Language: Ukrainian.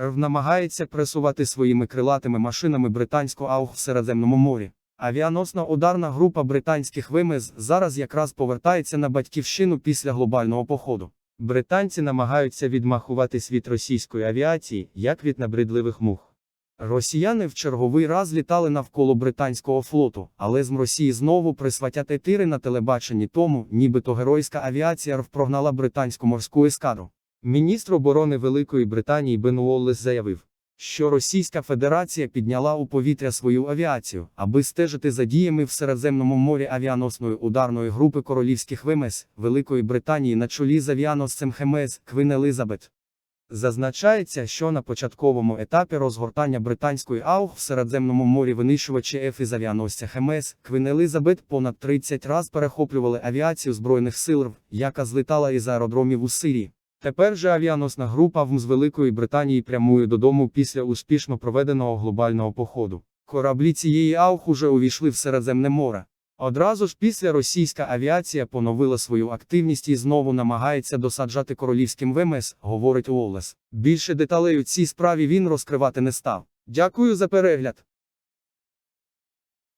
РВ намагається пресувати своїми крилатими машинами британську АУХ в Середземному морі. Авіаносно-ударна група британських ВМС зараз якраз повертається на батьківщину після глобального походу. Британці намагаються відмахуватись від російської авіації, як від набридливих мух. Росіяни в черговий раз літали навколо британського флоту, але з Росії знову присватять етири на телебаченні тому, нібито геройська авіація прогнала британську морську ескадру. Міністр оборони Великої Британії Бен Уоллес заявив, що Російська Федерація підняла у повітря свою авіацію, аби стежити за діями в Середземному морі авіаносної ударної групи королівських ВМС Великої Британії на чолі з авіаносцем ХМС Квін Елизабет. Зазначається, що на початковому етапі розгортання британської АУХ в Середземному морі винищувачі F із авіаносця ХМС Квін Елизабет понад 30 раз перехоплювали авіацію Збройних сил РФ, яка злітала із аеродромів у Сирії. Тепер же авіаносна група ВМС Великої Британії прямує додому після успішно проведеного глобального походу. Кораблі цієї АУХ уже увійшли в Середземне море. Одразу ж після російська авіація поновила свою активність і знову намагається досаджати королівським ВМС, говорить Уоллес. Більше деталей у цій справі він розкривати не став. Дякую за перегляд.